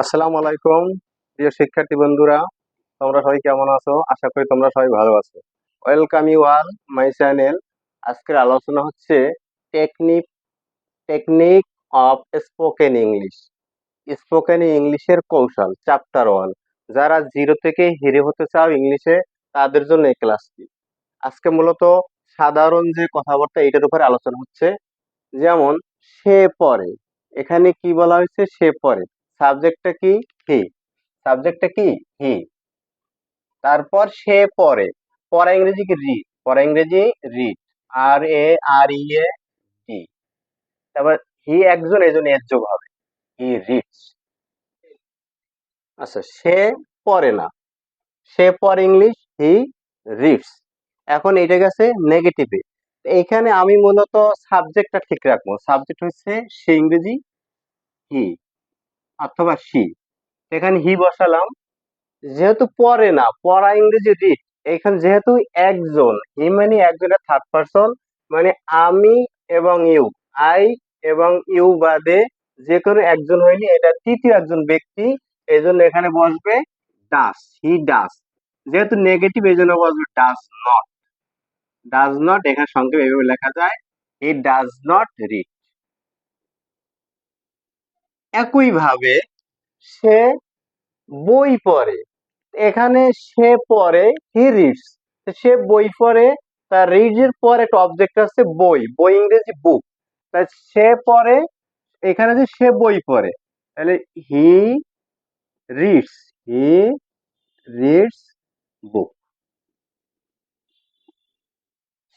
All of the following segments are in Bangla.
আসসালামু আলাইকুম, প্রিয় শিক্ষার্থী বন্ধুরা, তোমরা সবাই কেমন আছো? আশা করি তোমরা সবাই ভালো আছো। Welcome you all my channel আজকের আলোচনা হচ্ছে technique technique of spoken English spoken ইংলিশের কৌশল চ্যাপ্টার ওয়ান যারা জিরো থেকে হিরে হতে চাও ইংলিশে তাদের জন্য এই ক্লাসটি আজকে মূলত সাধারণ যে কথাবার্তা এটার উপরে আলোচনা হচ্ছে। যেমন, সে পরে। এখানে কি বলা হয়েছে? সে পরে। সাবজেক্টটা কি? হি সাবজেক্টটা কি? হি তারপর সে পরে। পরে ইংরেজি কি? রিড পরে ইংরেজি read R A R E A D তারপর হি একজন, এই জন্য এর যোগ হবে। হি রিডস আচ্ছা সে পড়ে না। সে পড়ে ইংলিশ হি রিডস এখন এটা গেছে নেগেটিভে এইখানে আমি মূলত সাবজেক্টটা ঠিক রাখব। সাবজেক্ট হচ্ছে সে ইংরেজি হি অথবা সি এখানে হি বসালাম। যেহেতু পড়ে না, পড়া ইংরেজি রিড এখানে যেহেতু একজন হি মানে একজনের থার্ড পারসন মানে আমি এবং ইউ আই এবং ইউ বাদে যে কোনো একজন হইলে এটা তৃতীয় একজন ব্যক্তি এই জন্য এখানে বসবে ডাস হি ডাস যেহেতু নেগেটিভ এই জন্য বসবে ডাস নট ডাজ নট এখানে সংক্ষেপে এভাবে লেখা যায়। হি ডাজ নট রিড একইভাবে সে বই পড়ে। এখানে সে পড়ে হি রিডস। সে বই পড়ে, তার রিডস এর পর একটা অবজেক্ট আছে বই বই ইংরেজি বুক তাই সে পড়ে, এখানে যে সে বই পড়ে, তাহলে হি রিডস হি রিডস বুক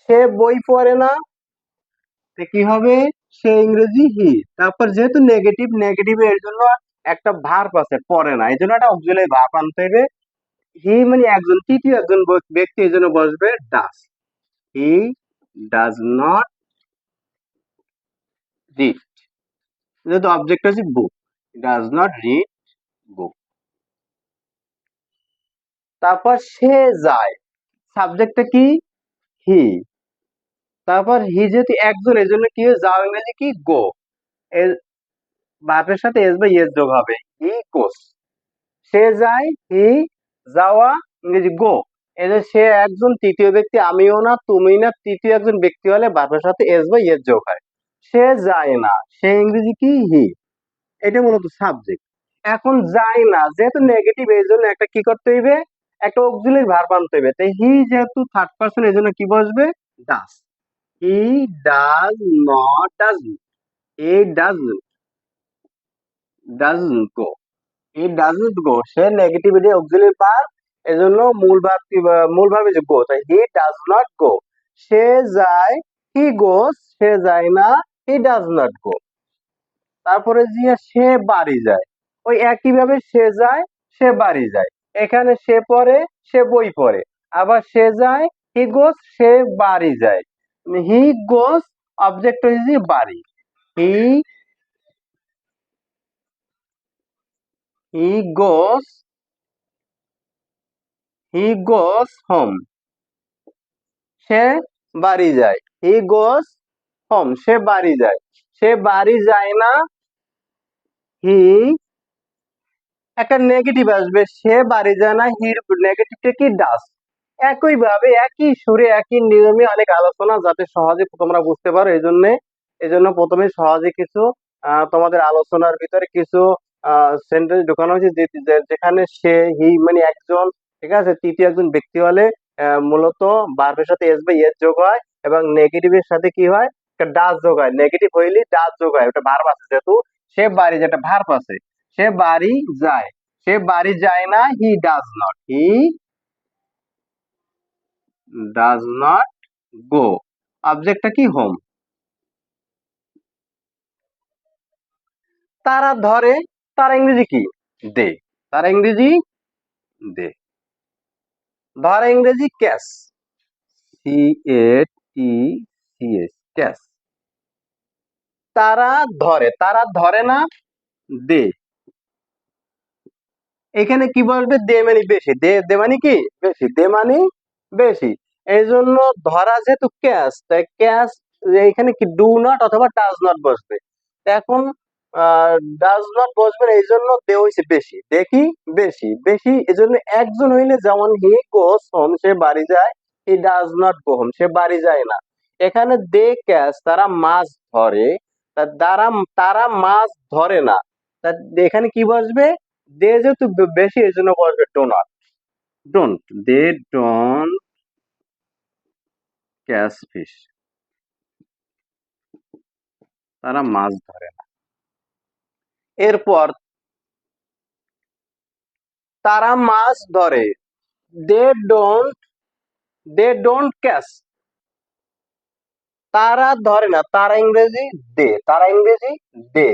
সে বই পড়ে না কি হবে? সে ইংরেজি হি। তারপর যেহেতু নেগেটিভ নেগেটিভ এর জন্য একটা ভার্ব আছে পড়ে না। এই জন্য একটা অক্সিলারি ভার্ব আনতে হবে। হি মানে একজন তৃতীয় একজন ব্যক্তি, এই জন্য বসবে does he does not read যেহেতু অবজেক্ট আছে book does not read book তারপর সে যায়। সাবজেক্টটা কি? হি তারপর হি যেহেতু একজন এই জন্য কি যাও ইংরেজি কি? গো। বাপের সাথে এস বা ইয়েস যোগ হবে। হি গোস সে যায়, হি যাওয়া ইংরেজি গো। যে সে একজন তৃতীয় ব্যক্তি, আমিও না তুমি না, তৃতীয় একজন ব্যক্তি হলে বাপের সাথে এস বা ইয়েস যোগ হয়। সে যায় না। সে ইংরেজি কি? হি। এটা মূলত সাবজেক্ট এখন যায় না। যেহেতু নেগেটিভ এই জন্য একটা কি করতে হইবে? একটা অক্সিলারি ভার্ব আনতে হইবে। তাই হি যেহেতু থার্ড পারসন এই জন্য কি বসবে? Does he does not does he does doesn't go he doesn't go সে নেগেটিভিটি অক্সিলারি ভার্ব এজন্য মূল ভার্ব কি বা- মূল ভার্ব যে গো তাই হি ডাজ নট গো সে যায় হি গোস সে যায় না হি ডাজ নট গো তারপরে যে সে বাড়ি যায়। ওই একই ভাবে সে যায়, সে বাড়ি যায়। এখানে সে পড়ে, সে বই পড়ে। আবার সে যায় হি গোস সে বাড়ি যায়। হি গোস অবজেক্ট হচ্ছে বাড়ি হি হি গোস হি গোস হোম সে বাড়ি যায়। হি গোস হোম সে বাড়ি যায়। সে বাড়ি যায় না হি একটা নেগেটিভ আসবে। সে বাড়ি যায় না হির নেগেটিভটা কি ডাস একই ভাবে, একই সুরে, একই নিয়মে অনেক আলোচনা যাতে সহজে তোমরা বুঝতে পারো। এই জন্য এই জন্য প্রথমে সহজে কিছু তোমাদের আলোচনার ভিতরে কিছু সেন্টেন্স হয়েছে যেখানে সে হি মানে একজন, ঠিক আছে? তৃতীয় একজন ব্যক্তি হলে মূলত বার্বের সাথে এস বা এস যোগ হয় এবং নেগেটিভের সাথে কি হয়? ডাস যোগ হয়। নেগেটিভ হইলে ডাস যোগ হয়। ওটা ভার্ব আছে যেহেতু, সে বাড়ি যেটা ভার্ব আছে, সে বাড়ি যায়। সে বাড়ি যায় না he does not he does not go অবজেক্টটা কি? হোম তারা ধরে, তারা ইংরেজি কি? দে। তারা ইংরেজি? দে। ধরে ইংরেজি catch C A T C S catch তারা ধরে তারা ধরে না, দে। এখানে কি বলবে? দে মানে বেশি। দে দে মানে কি? বেশি। দে মানে বেশি। এই জন্য ধরা যেহেতু ক্যাশ তাই ক্যাশ এখানে কি ডু নট অথবা ডাজ নট বসবে। এখন ডাজ নট বসবেন এই জন্য দে হয়েছে বেশি। দেখি, বেশি বেশি এই জন্য একজন হইলে যেমন হি গোস হোম সে বাড়ি যায়, he does not go home সে বাড়ি যায় না। এখানে দে ক্যাচ তারা মাছ ধরে তারা তারা মাছ ধরে না। তা এখানে কি বসবে? দে যেহেতু বেশি এই জন্য বসবে do not don't they don't catch fish. তারা মাছ ধরে না। এরপর তারা মাছ ধরে। They don't they don't catch তারা ধরে না, তারা ইংরেজি দে, তারা ইংরেজি দে।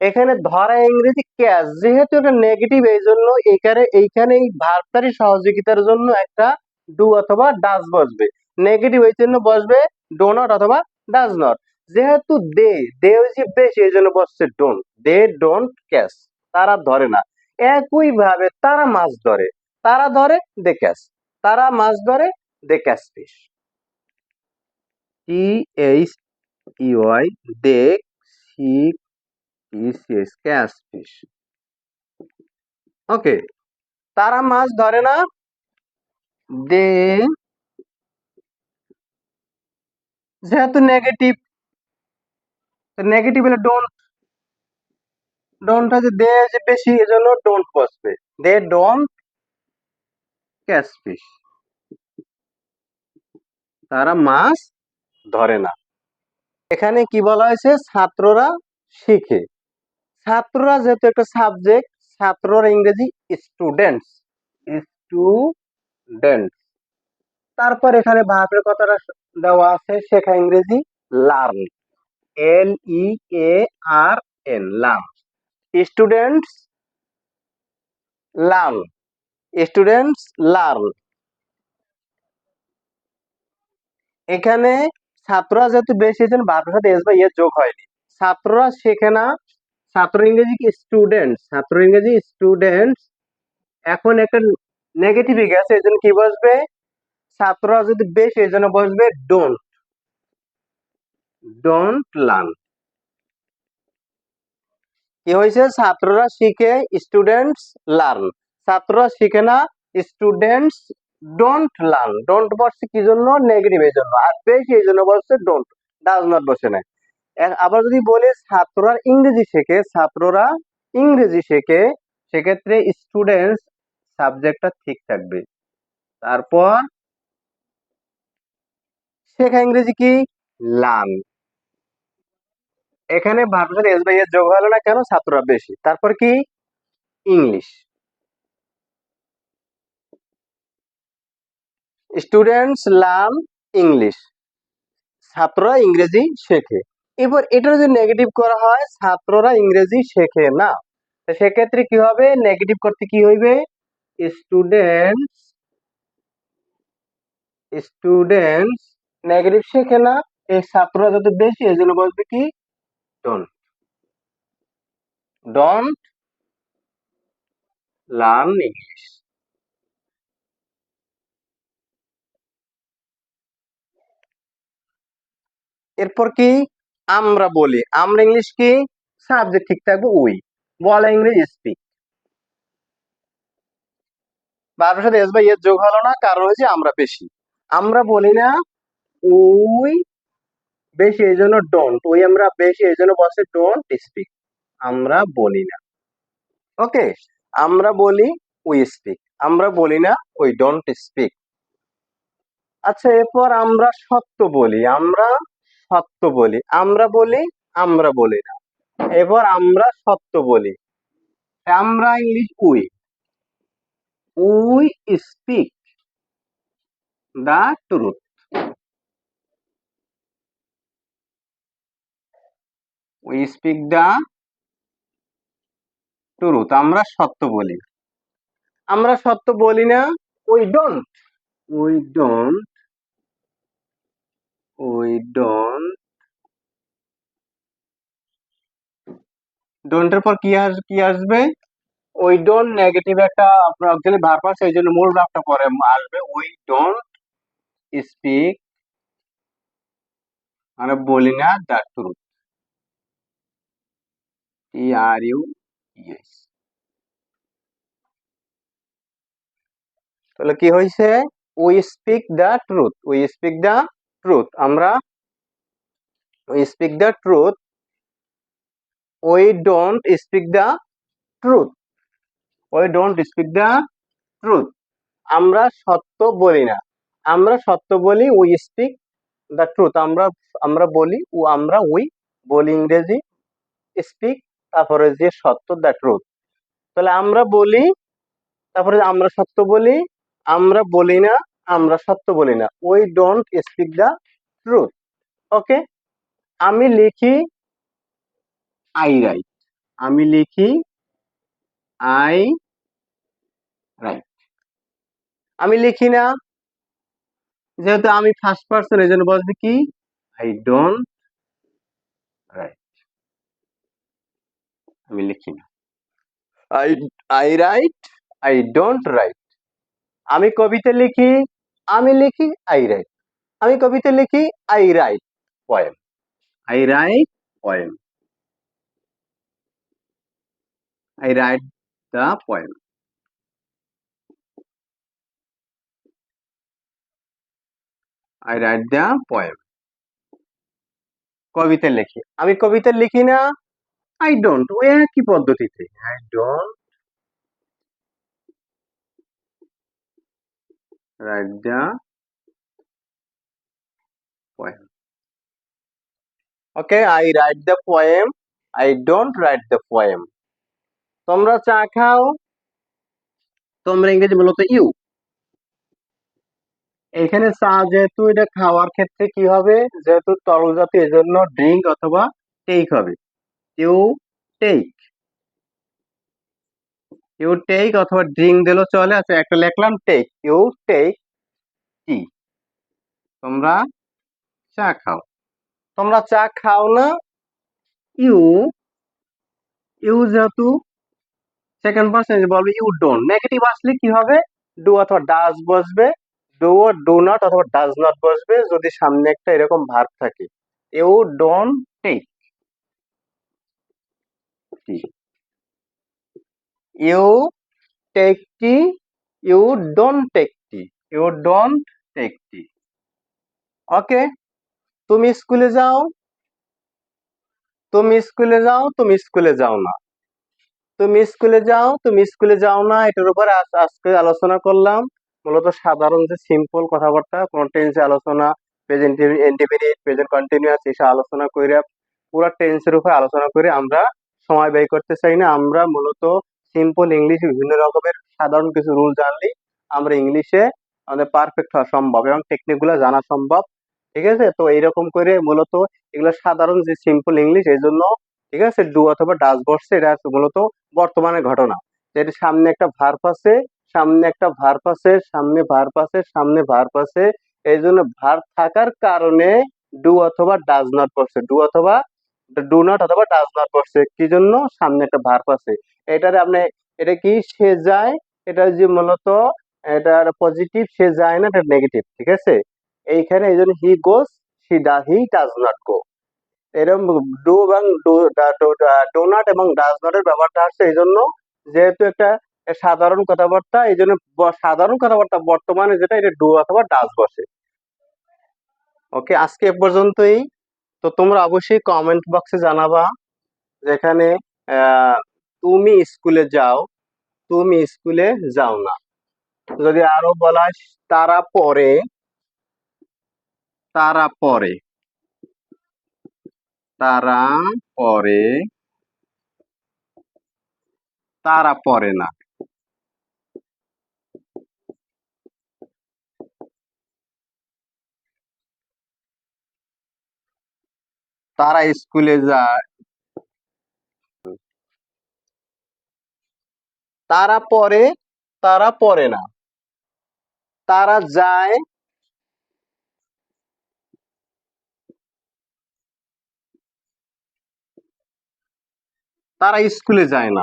এখানে ধরা ইংরেজি ক্যাচ যেহেতু এটা নেগেটিভ এই জন্য এখানে, এইখানে এই ভার্বটারই সহযোগিতার জন্য একটা ডু অথবা ডাস বসবে। নেগেটিভ এই জন্য বসবে ডো নট অথবা ডাজ নট যেহেতু দে দে হচ্ছে বেশি, এই জন্য বসছে ডোন্ট দে ডোন্ট ক্যাচ তারা ধরে না। একই ভাবে তারা মাছ ধরে। তারা ধরে দে ক্যাচ তারা মাছ ধরে they catch fish T H UI they সি পিসিএস ক্যাচ ফিশ ওকে তারা মাছ ধরে না। দে যেহেতু নেগেটিভ নেগেটিভ হলে ডোন্ট ডোন্ট আছে দে যে বেশি, এজন্য ডোন্ট বসবে। দে ডোন্ট ক্যাচ ফিশ তারা মাছ ধরে না। এখানে কি বলা হয়েছে? ছাত্ররা শিখে। ছাত্ররা যেহেতু একটা সাবজেক্ট ছাত্ররা ইংরেজি স্টুডেন্টস স্টুডেন্টস তারপর এখানে ভাবের কথাটা দেওয়া আছে শেখা ইংরেজি learn L E A R N learn students learn students learn এখানে ছাত্ররা যেহেতু বেশি এসেছেন ভাবের সাথে এস বা যোগ হয়নি। ছাত্ররা শেখে না, ছাত্র ইংরেজি কি স্টুডেন্টস ছাত্র ইংরেজি স্টুডেন্টস এখন একটা নেগেটিভ গেছে, এই জন্য কি বসবে? ছাত্ররা যদি বেশি, এই জন্য বসবে ডোন্ট ডোন্ট লার্ন কি হয়েছে? ছাত্ররা শিখে স্টুডেন্টস লার্ন ছাত্ররা শিখে না স্টুডেন্টস ডোন্ট লার্ন ডোন্ট বসছে কি জন্য? নেগেটিভ এই জন্য। আর বেশি, এই জন্য বসছে ডোন্ট ডাজ নট বসে না আবার যদি বলি, ছাত্ররা ইংরেজি শেখে, ছাত্ররা ইংরেজি শেখে, সেক্ষেত্রে স্টুডেন্টস সাবজেক্টটা ঠিক থাকবে। তারপর শেখা ইংরেজি কি? লার্ন এখানে ভার্বের এস বাই এস যোগ হলো না কেন? ছাত্ররা বেশি। তারপর কি? ইংলিশ। Students learn English. ছাত্ররা ইংরেজি শেখে। এবার এটা যদি নেগেটিভ করা হয়, ছাত্ররা ইংরেজি শেখে না। সেক্ষেত্রে কি হবে? নেগেটিভ করতে কি হইবে? স্টুডেন্টস স্টুডেন্টস নেগেটিভ শেখে না, এই ছাত্ররা যত বেশি এই জন্য বলবে কি ডোন্ট ডোন্ট লার্ন ইংলিশ এরপর কি, আমরা বলি, আমরা ইংলিশ কি সাবজেক্ট ঠিক থাকবে উই বলা ইংরেজি স্পিক বারবার সাথে এস বাই যোগ হলো না, কারণ হচ্ছে আমরা বেশি। আমরা বলি না উই বেশি এই জন্য ডোন্ট ওই আমরা বেশি এই জন্য বসে ডোন্ট স্পিক আমরা বলি না। ওকে, আমরা বলি উই স্পিক আমরা বলি না উই ডোন্ট স্পিক আচ্ছা এরপর আমরা সত্য বলি, আমরা সত্য বলি, আমরা বলি আমরা বলি না। এবার আমরা সত্য বলি, আমরা English we we speak the truth we speak the truth আমরা সত্য বলি। আমরা সত্য বলি না we don't we don't we don't ডোন্টের পর কি আস, কি আসবে? উই ডোন্ট নেগেটিভ একটা আপনার অক্সিলারি ভার্ব এই জন্য মূল ভাবটা পরে আসবে। উই ডোন্ট স্পিক মানে বলি না the truth T R U S তাহলে কি হয়েছে? We speak the truth we speak the truth আমরা we speak the truth we don't speak the truth we don't speak the truth আমরা সত্য বলি না। আমরা সত্য বলি উই স্পিক দ্য ট্রুথ আমরা আমরা বলি ও আমরা উই বলি ইংরেজি স্পিক তারপরে যে সত্য দ্য ট্রুথ তাহলে আমরা বলি, তারপরে আমরা সত্য বলি, আমরা বলি না, আমরা সত্য বলি না। We don't speak the truth okay আমি লিখি আই রাইট আমি লিখি আই রাইট আমি লিখি না, যেহেতু আমি ফার্স্ট পার্সন এই জন্য বলছি কি? আই ডোন্ট রাইট আমি লিখি না। I I write I don't write আমি কবিতা লিখি, আমি লিখি আই রাইট আমি কবিতা লিখি I write poem I write poem I write the poem I write the poem কবিতা লিখি। আমি কবিতা লিখি না আই ডোন্ট ওই একই পদ্ধতিতে I don't write the poem. Okay, I write the poem. I don't write the poem. তোমরা চা খাও তোমরা ইংরেজি মূলত ইউ এখানে চা যেহেতু এটা খাওয়ার ক্ষেত্রে কি হবে যেহেতু তরল জাতীয় এজন্য ড্রিঙ্ক অথবা টেক হবে ইউ টেক ইউ টেক অথবা ড্রিঙ্ক দিলেও চলে আচ্ছা একটা লিখলাম টেক ইউ টেক টি তোমরা চা খাও। তোমরা চা খাও না? ইউ ইউ যেহেতু সেকেন্ড পার্সন বলবে ইউ ডোন্ট নেগেটিভ আসলে কি হবে? ডু অথবা ডাজ বসবে। ডু ডু নট অথবা ডাজ নট বসবে, যদি সামনে একটা এরকম ভার্ব থাকে। You don't take you take tea you don't take tea you don't take tea okay তুমি স্কুলে যাও, তুমি স্কুলে যাও, তুমি স্কুলে যাও না। তুমি স্কুলে যাও, তুমি স্কুলে যাও না, এটার উপর আজ- আজকে আলোচনা করলাম। মূলত সাধারণ যে সিম্পল কথাবার্তা, কোন টেন্সে আলোচনা প্রেজেন্ট ইন্ডিপেন্ডেন্ট প্রেজেন্ট কন্টিনিউয়াস এসব আলোচনা করে পুরো টেন্সের উপর আলোচনা করে আমরা সময় ব্যয় করতে চাই না। আমরা মূলত সিম্পল ইংলিশ বিভিন্ন রকমের সাধারণ কিছু রুল জানলি আমরা ইংলিশে আমাদের পারফেক্ট হওয়া সম্ভব এবং টেকনিকগুলো জানা সম্ভব। ঠিক আছে? তো এইরকম করে মূলত এগুলো সাধারণ যে সিম্পল ইংলিশ এই জন্য ঠিক আছে? ডু অথবা ডাস বসছে এটা মূলত বর্তমানের ঘটনা। যেটা সামনে একটা ভার্ব আছে, সামনে একটা ভার্ব আছে, সামনে ভার্ব আছে, সামনে ভার্ব আছে। এই জন্য ভার্ব থাকার কারণে ডু অথবা ডাজ নট বসছে ডু অথবা ডু নট অথবা ডাজ নট বসছে কি জন্য? সামনে একটা ভার্ব আছে। এটারে আপনি, এটা কি? সে যায়, এটা যে মূলত এটা পজিটিভ সে যায় না, এটা নেগেটিভ ঠিক আছে? এইখানে এই জন্য হি গোস হি ডা হি ডাজ নট গো এরকম ডু এবং ডো নট এবং ডাজ নটের ব্যবহারটা আসছে এই জন্য, যেহেতু একটা সাধারণ কথাবার্তা, এই জন্য সাধারণ কথাবার্তা বর্তমানে যেটা, এটা ডু অথবা ডাজ বসে। ওকে আজকে এ পর্যন্তই। তো তোমরা অবশ্যই কমেন্ট বক্সে জানাবা যেখানে তুমি স্কুলে যাও, তুমি স্কুলে যাও না। যদি আরও বলা তারা পরে তারা পরে তারা পরে তারা পরে না। তারা স্কুলে যায়। তারা পরে তারা পরে না। তারা যায় তারা স্কুলে যায় না।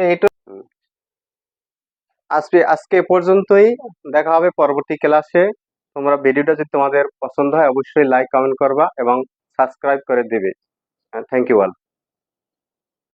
এইটু আজকে আজকে পর্যন্তই। দেখা হবে পরবর্তী ক্লাসে তোমরা ভিডিওটা যদি তোমাদের পছন্দ হয়, অবশ্যই লাইক কমেন্ট করবা এবং সাবস্ক্রাইব করে দেবে। Thank you all